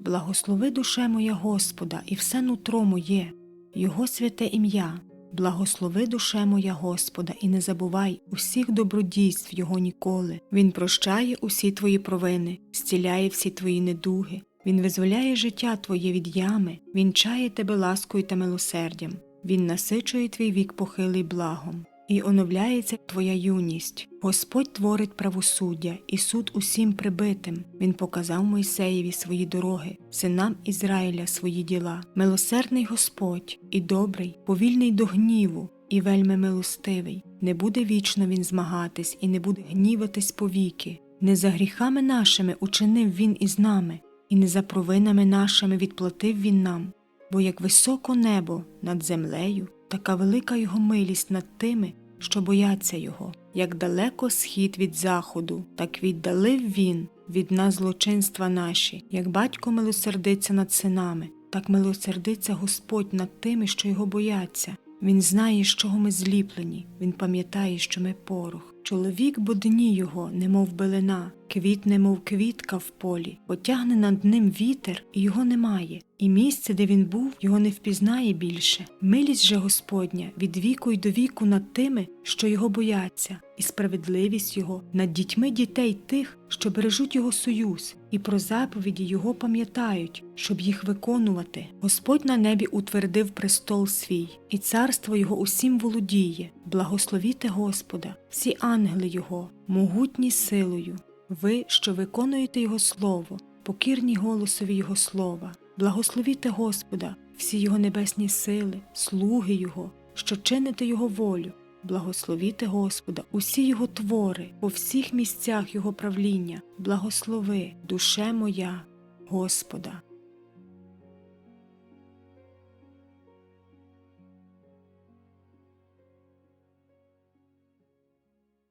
Благослови душе моя Господа, і все нутро моє, Його святе ім'я. Благослови душе моя Господа, і не забувай усіх добродійств Його ніколи. Він прощає усі твої провини, зціляє всі твої недуги. Він визволяє життя твоє від ями, він чає тебе ласкою та милосердям. Він насичує твій вік похилий благом, і оновляється твоя юність. Господь творить правосуддя і суд усім прибитим. Він показав Мойсеєві свої дороги, синам Ізраїля свої діла. Милосердний Господь і добрий, повільний до гніву, і вельми милостивий. Не буде вічно він змагатись і не буде гніватись повіки. Не за гріхами нашими учинив він із нами, і не за провинами нашими відплатив він нам. Бо як високо небо над землею, така велика його милість над тими, що бояться його, як далеко схід від заходу, так віддалив він від нас злочинства наші, як батько милосердиться над синами, так милосердиться Господь над тими, що його бояться. Він знає, з чого ми зліплені, він пам'ятає, що ми порох. Чоловік бо дні його, немов билина, квітне, мов квітка в полі, потягне над ним вітер, і його немає, і місце, де він був, його не впізнає більше. Милість же Господня від віку й до віку над тими, що його бояться, і справедливість його над дітьми дітей тих, що бережуть його союз, і про заповіді його пам'ятають, щоб їх виконувати. Господь на небі утвердив престол свій, і царство його усім володіє. Благословіте Господа, всі ангели Його, могутні силою. Ви, що виконуєте Його Слово, покірні голосові Його слова, благословіте Господа, всі Його небесні сили, слуги Його, що чините Його волю. Благословіте Господа, усі Його твори, по всіх місцях Його правління, благослови, душе моя, Господа.